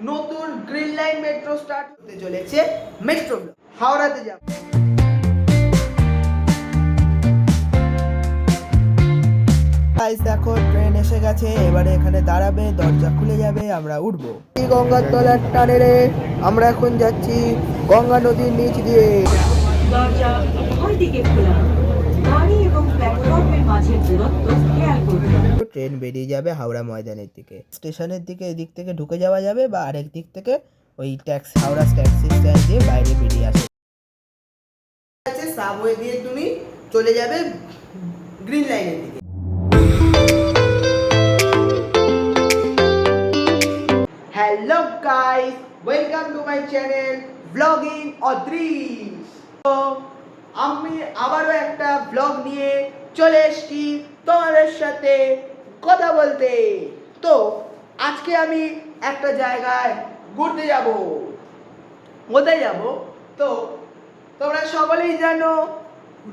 নতুন green line metro start হতে চলেছে মেট্রো হাওড়াতে যাব। দেখো ট্রেন এসে গেছে, এবারে এখানে দাঁড়াবে, দরজা খুলে যাবে, আমরা উঠবো। গঙ্গার তলার টানেরে আমরা এখন যাচ্ছি গঙ্গা নদীর নিচ দিয়ে। দরজা উভয় দিকে খোলা। ট্রেন বেরিয়ে যাবে হাওড়া ময়দানের দিকে। স্টেশনের দিকে এদিক থেকে ঢুকে যাওয়া যাবে বা আরেক দিক থেকে ওই ট্যাক্সি, হাওড়া ট্যাক্সি স্ট্যান্ড দিয়ে বাইরে বেরিয়ে আসে সাবওয়ে দিয়ে তুমি চলে যাবে গ্রিন লাইনের দিকে। Hello guys welcome to my channel blogging Adris তো আমি আবারও একটা ব্লগ নিয়ে চলে এসেছি তোমাদের সাথে। কথা বলতে। তো, আজকে আমি একটা জায়গায় ঘুরতে যাব। কোথায় যাব? তো, তোমরা সকলেই জানো,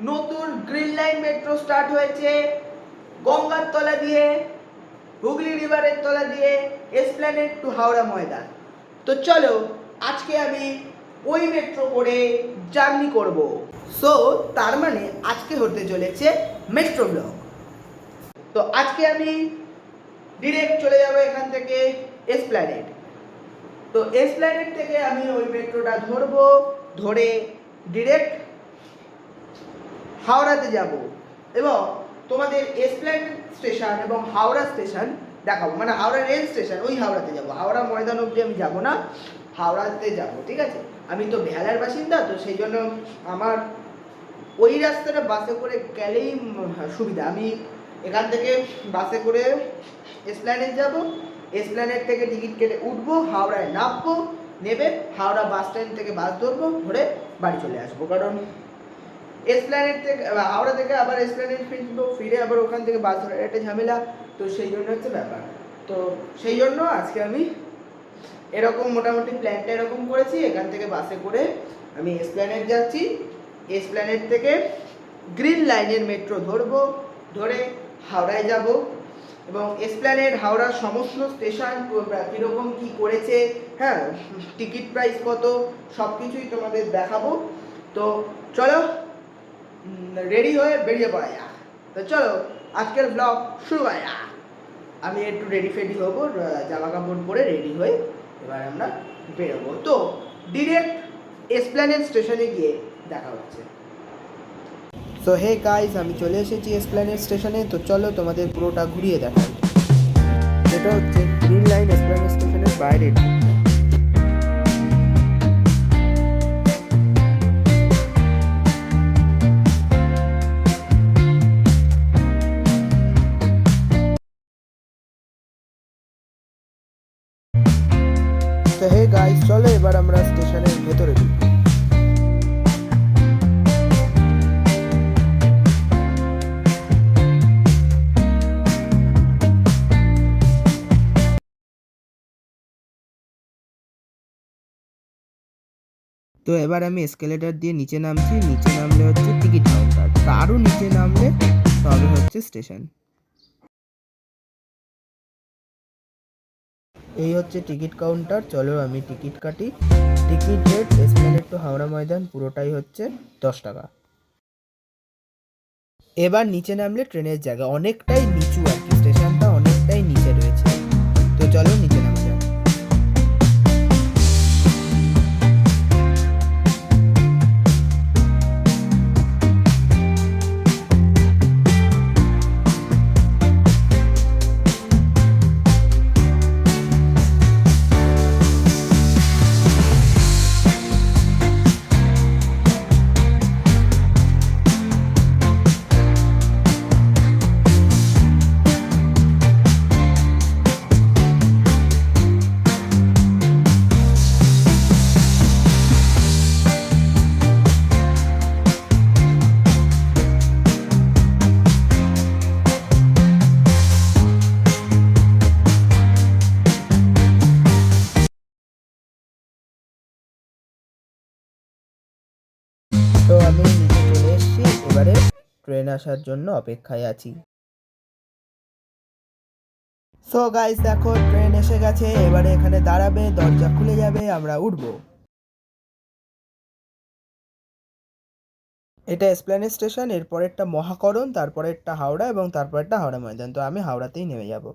নতুন গ্রিন লাইন মেট্রো স্টার্ট হয়েছে। গঙ্গার তলা দিয়ে, হুগলি রিভারের তলা দিয়ে এসপ্ল্যানেড টু হাওড়া ময়দান। তো চলো, আজকে আমি ওই মেট্রো করে জার্নি করব। সো তার মানে আজকে হতে চলেছে মেট্রো ব্লগ তো আজকে আমি ডিরেক্ট চলে যাব এখান থেকে এসপ্ল্যানেড তো এসপ্ল্যানেড থেকে আমি ওই মেট্রোটা ধরবো, ধরে ডিরেক্ট হাওড়াতে যাব এবং তোমাদের এসপ্ল্যানেড স্টেশন এবং হাওড়া স্টেশন দেখাবো। মানে হাওড়া রেল স্টেশন ওই হাওড়াতে যাব। হাওড়া ময়দান অবধি আমি যাব না, হাওড়াতে যাব, ঠিক আছে? আমি তো ভেলার বাসিন্দা, তো সেই জন্য আমার ওই রাস্তাটা বাসে করে গেলেই সুবিধা। আমি এখান থেকে বাসে করে এসপ্ল্যানেড যাব। এসপ্ল্যানেড থেকে টিকিট কেটে উঠবো, হাওড়ায় নামবো নেবে হাওড়া বাস স্ট্যান্ড থেকে বাস ধরবো, ধরে বাড়ি চলে আসব। কারণ এসপ্ল্যানেড থেকে হাওড়া থেকে আবার এসপ্ল্যানেড ফিরবো, ফিরে আবার ওখান থেকে বাস ধরার একটা ঝামেলা। তো সেই জন্য হচ্ছে ব্যাপার। তো সেই জন্য আজকে আমি এরকম মোটামুটি প্ল্যানটা এরকম করেছি। এখান থেকে বাসে করে আমি এসপ্ল্যানেড যাচ্ছি। এসপ্ল্যানেড থেকে গ্রিন লাইনের মেট্রো ধরবো। ধরে হাওড়ায় যাব। এবং এসপ্ল্যানেড হাওড়ার সমস্ত স্টেশন কীরকম কী করেছে হ্যাঁ টিকিট প্রাইস কত সব কিছুই তোমাদের দেখাবো। তো চলো রেডি হয়ে বেরিয়ে পড়া তো চলো, আজকের ব্লগ শুরু যাক। আমি একটু রেডি ফেডি হব জামা কাপড় পরে রেডি হয়ে এবার আমরা বেরোবো। তো ডিরেক্ট এসপ্ল্যানেড স্টেশনে গিয়ে দেখা হচ্ছে। সো হে গাইজ আমি চলে এসেছি এসপ্ল্যানেড স্টেশনে। তো চলো তোমাদের পুরোটা ঘুরিয়ে দেখাই। এটা হচ্ছে গ্রিন লাইন এসপ্ল্যানেড স্টেশনের বাইরে। তো হে গাইজ চলো এবার আমরা স্টেশনের ভেতরে ঢুকি। তো এবার আমি এসকেলেটার দিয়ে নিচে নামছি। নিচে নামলে হচ্ছে টিকিট কাউন্টার তারও নিচে নামলে তবে হচ্ছে স্টেশন এই হচ্ছে টিকিট কাউন্টার চলো আমি টিকিট কাটি। Ticket rate Esplanade to Howrah Maidan পুরোটাই হচ্ছে দশ টাকা। এবার নিচে নামলে ট্রেনের জায়গা। অনেকটাই এবারে ট্রেন আসার জন্য অপেক্ষায় আছি। সো গাইস দেখো ট্রেন এসে গেছে, এবারে এখানে দাঁড়াবে, দরজা খুলে যাবে, আমরা উঠবো। এটা এসপ্ল্যানেড স্টেশন এরপরেরটা মহাকরণ তারপরেরটা হাওড়া এবং তারপরেরটা হাওড়া ময়দান। তো আমি হাওড়াতেই নেমে যাব।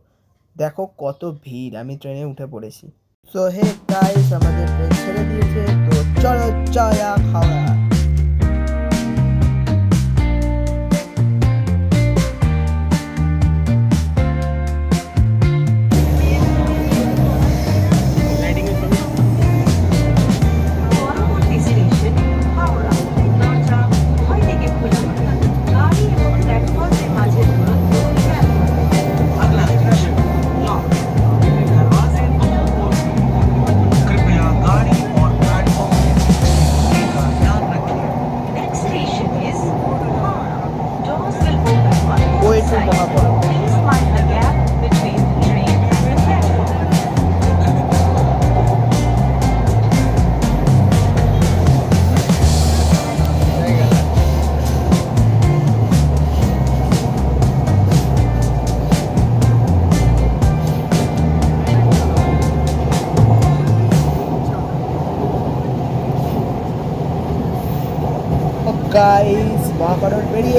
দেখো কত ভিড়, আমি ট্রেনে উঠে পড়েছি। সো হে গাইস আমাদের ট্রেন ছেড়ে দিয়েছে, তো চলো চয়া হাওড়া।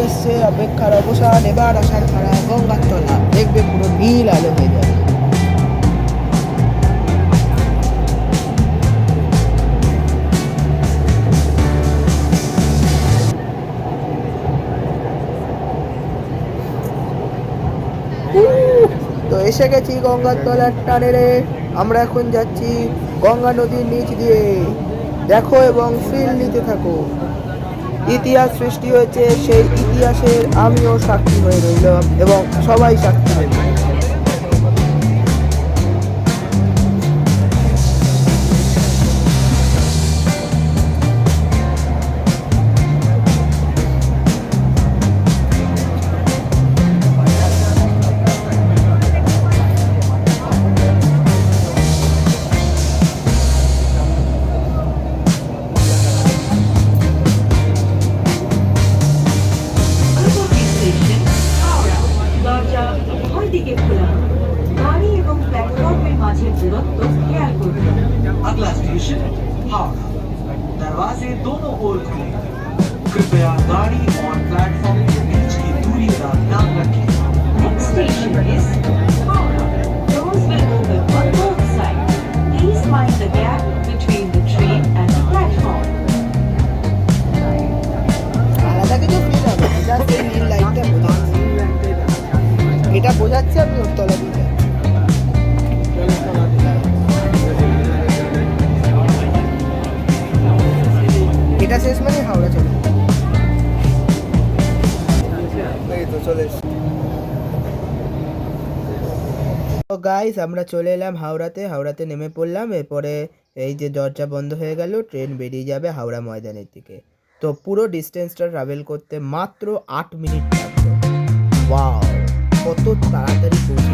এসছে অপেক্ষার অবসান, এবার আসার খাড়া গঙ্গার তলা দেখবে পুরো নীল আলো হয়ে যাবে। তো এসে গেছি গঙ্গার তলার টানেরে আমরা এখন যাচ্ছি গঙ্গা নদীর নিচ দিয়ে। দেখো এবং ফিল নিতে থাকো। ইতিহাস সৃষ্টি হয়েছে সেই ইতিহাসের আমিও সাক্ষী হয়ে রইলাম এবং সবাই সাক্ষী হয়ে চলে গাইস আমরা চলে এলাম হাওড়াতে। হাওড়াতে নেমে পড়লাম, এরপরে এই যে দরজা বন্ধ হয়ে গেল, ট্রেন বেরিয়ে যাবে হাওড়া ময়দানের দিকে। তো পুরো ডিস্টেন্সটা ট্রাভেল করতে মাত্র আট মিনিট লাগবে। কত তাড়াতাড়ি পৌঁছে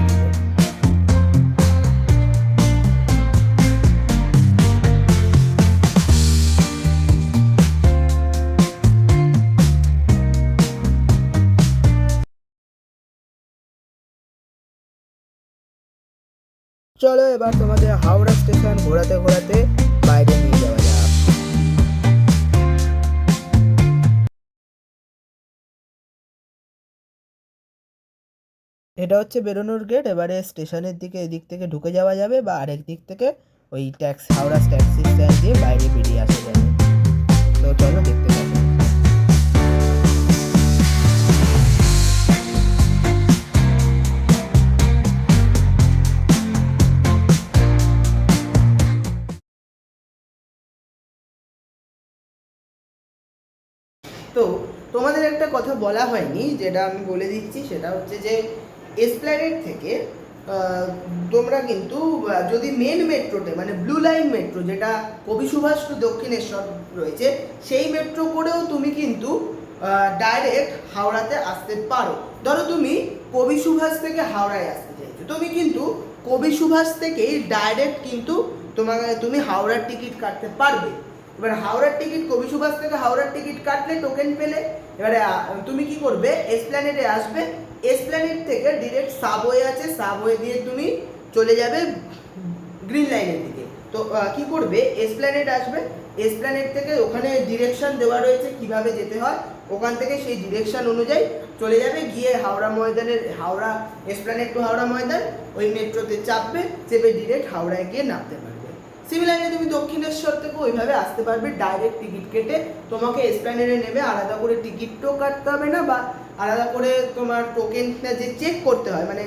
চলো এবার তোমাদের হাওড়া স্টেশন ঘোরাতে ঘোরাতে বাইরে নিয়ে যাওয়া যাক। এটা হচ্ছে বেরোনোর গেট এবারে স্টেশনের দিকে এদিক থেকে ঢুকে যাওয়া যাবে বা আরেক দিক থেকে ওই ট্যাক্সি হাওড়া ট্যাক্সি স্ট্যান্ড দিয়ে বাইরে বেরিয়ে আসা যাবে। তো চলো দেখতে তো তোমাদের একটা কথা বলা হয়নি, যেটা আমি বলে দিচ্ছি সেটা হচ্ছে যে এসপ্ল্যানেড থেকে তোমরা কিন্তু যদি মেন মেট্রোতে মানে ব্লু লাইন মেট্রো, যেটা কবি সুভাষ টু দক্ষিণেশ্বর রয়েছে, সেই মেট্রো করেও তুমি কিন্তু ডাইরেক্ট হাওড়াতে আসতে পারো। ধরো তুমি কবি সুভাষ থেকে হাওড়ায় আসতে চাইছো, তুমি কিন্তু কবি সুভাষ থেকেই ডাইরেক্ট কিন্তু তোমাকে, তুমি হাওড়ার টিকিট কাটতে পারবে। এবার হাওড়ার টিকিট কবি সুভাষ থেকে হাওড়ার টিকিট কাটলে টোকেন পেলে। এবারে তুমি কি করবে? এসপ্ল্যানেডে আসবে। এসপ্ল্যানেড থেকে ডিরেক্ট সাবওয়ে আছে। সাবওয়ে দিয়ে তুমি চলে যাবে গ্রিন লাইনের দিকে। তো কি করবে? এসপ্ল্যানেড আসবে। এসপ্ল্যানেড থেকে ওখানে ডিরেকশন দেওয়া রয়েছে কীভাবে যেতে হয়। ওখান থেকে সেই ডিরেকশন অনুযায়ী চলে যাবে। গিয়ে হাওড়া ময়দানের, হাওড়া এসপ্ল্যানেড টু হাওড়া ময়দান, ওই মেট্রোতে চাপবে। চেপে ডিরেক্ট হাওড়ায় গিয়ে নামতে পারবে। সিমিলারলি তুমি দক্ষিণেশ্বর থেকে ওইভাবে আসতে পারবে ডাইরেক্ট টিকিট কেটে। তোমাকে এসপ্ল্যানেডে নেবে, আলাদা করে টিকিটও কাটতে হবে না, বা আলাদা করে তোমার টোকেনটা যে চেক করতে হয় মানে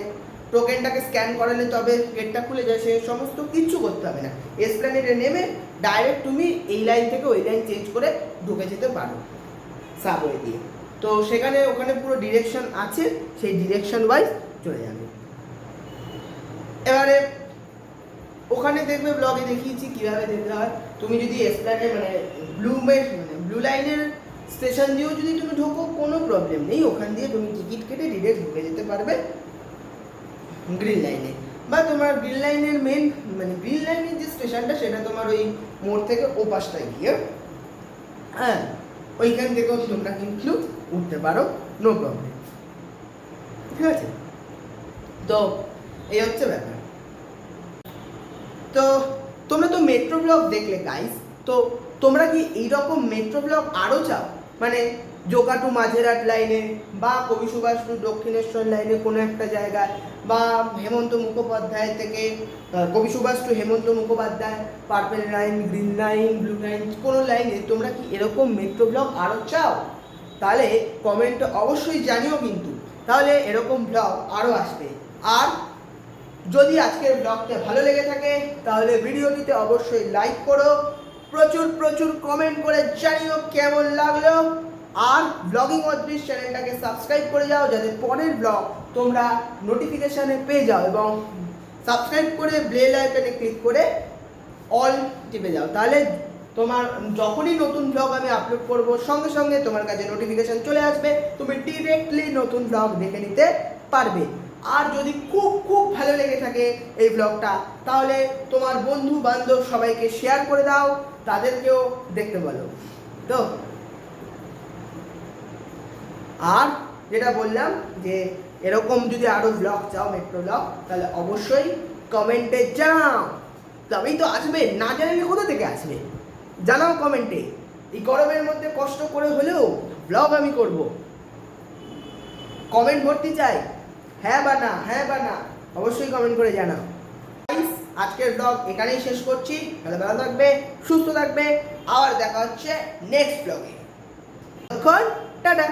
টোকেনটাকে স্ক্যান করালে তবে গেটটা খুলে যায়, সে সমস্ত কিচ্ছু করতে হবে না। এসপ্ল্যানেডে নেমে ডাইরেক্ট তুমি এই লাইন থেকে ওই লাইন চেঞ্জ করে ঢুকে যেতে পারো সাবওয়ে দিয়ে। তো সেখানে ওখানে পুরো ডিরেকশন আছে, সেই ডিরেকশন ওয়াইজ চলে যাবে। এবারে ওখানে দেখবে ব্লগে দেখিয়েছি কীভাবে যেতে হয়। তুমি যদি এসপ্ল্যানে মানে ব্লু মানে ব্লু লাইনের স্টেশন দিয়েও যদি তুমি ঢোকো, কোনো প্রবলেম নেই। ওখান দিয়ে তুমি টিকিট কেটে ডিরেক্ট ঢুকে যেতে পারবে গ্রিন লাইনে বা তোমার গ্রিন লাইনের মেন মানে গ্রিন লাইনের যে স্টেশনটা সেটা তোমার ওই মোড় থেকে ও পাশটায় গিয়ে হ্যাঁ ওইখান থেকেও তোমরা কিন্তু উঠতে পারো নো প্রবলেম ঠিক আছে? তো, এই হচ্ছে ব্যাপার। তো তোমরা তো মেট্রো ব্লগ দেখলে গাইস তো তোমরা কি এইরকম মেট্রো ব্লগ আরও চাও? মানে জোকাটু মাঝেরহাট লাইনে বা কবি সুভাষ টু দক্ষিণেশ্বর লাইনে কোনো একটা জায়গায় বা হেমন্ত মুখোপাধ্যায় থেকে Kavi Subhash to Hemanta Mukhopadhyay purple line green line blue line কোনো লাইনে তোমরা কি এরকম মেট্রো ব্লগ আরও চাও? তাহলে কমেন্টে অবশ্যই জানিও কিন্তু। তাহলে এরকম ব্লগ আরও আসবে। আর যদি আজকের ব্লগটা ভালো লেগে থাকে, তাহলে ভিডিওটিতে অবশ্যই লাইক করো। প্রচুর প্রচুর কমেন্ট করে জানিও কেমন লাগল। আর ব্লগিং অদৃশ চ্যানেলটাকে সাবস্ক্রাইব করে যাও, যাতে পরের ব্লগ তোমরা নোটিফিকেশানে পেয়ে যাও এবং সাবস্ক্রাইব করে বেল আইকনে ক্লিক করে অল টিপে যাও। তাহলে তোমার, যখনই নতুন ব্লগ আমি আপলোড করব, সঙ্গে সঙ্গে তোমার কাছে নোটিফিকেশান চলে আসবে। তুমি ডিরেক্টলি নতুন ব্লগ দেখে নিতে পারবে। আর যদি খুব খুব ভালো লেগে থাকে এই ব্লগটা তাহলে তোমার বন্ধু বান্ধব সবাইকে শেয়ার করে দাও, তাদেরকেও দেখতে বলো। তো, আর যেটা বললাম যে, এরকম যদি আরও ব্লগ চাও মেট্রো ব্লগ তাহলে অবশ্যই কমেন্টে জানাও। তবেই তো আসবে, না জানালে কোথা থেকে আসবে? জানাও কমেন্টে এই গরমের মধ্যে কষ্ট করে হলেও ব্লগ আমি করব। কমেন্ট ভর্তি চাই। হ্যাঁ বা না হ্যাঁ বা না, অবশ্যই কমেন্ট করে জানাও। আজকের ব্লগ এখানেই শেষ করছি। ভালো ভালো থাকবে, সুস্থ থাকবে। আবার দেখা হচ্ছে নেক্সট ব্লগে তখন টাটা।